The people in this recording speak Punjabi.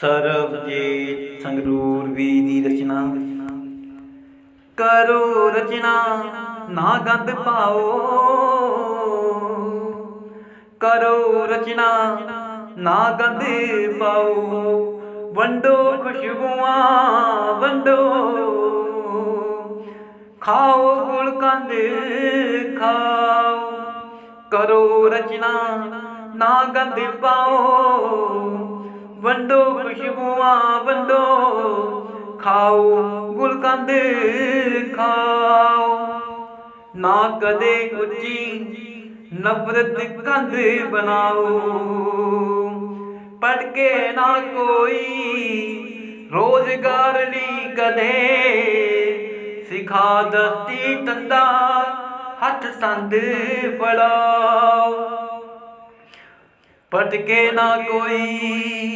ਸਰਬਜੀਤ ਸੰਗਰੂਰ ਵੀ ਦੀ ਰਚਨਾ। ਕਰੋ ਰਚਨਾ, ਨਾ ਗੰਦ ਪਾਓ। ਕਰੋ ਰਚਨਾ, ਨਾ ਗੰਦ ਪਾਓ। ਵੰਡੋ ਖੁਸ਼ਬੂਆਂ, ਵੰਡੋ। ਖਾਓ ਗੁਲਕੰਦ ਖਾਓ। ਕਰੋ ਰਚਨਾ, ਨਾ ਗੰਦ ਪਾਓ। ਵੰਡੋ ਖੁਸ਼ਬੂਆਂ ਵੰਡੋ ਖਾਓ, ਗੁਲਕੰਦ ਖਾਓ। ਨਾ ਕਦੇ ਉੱਚੀ ਨਫ਼ਰਤ ਕੰਧ ਬਣਾਓ। ਪੜ ਕੇ ਨਾ ਕੋਈ ਰੋਜ਼ਗਾਰ ਲਈ ਕਦੇ। ਸਿਖਾ ਦਸਤੀ ਤੰਦਾ ਹੱਥ ਸੰਦ ਫੜਾਓ। ਪਟ ਕੇ ਨਾ ਕੋਈ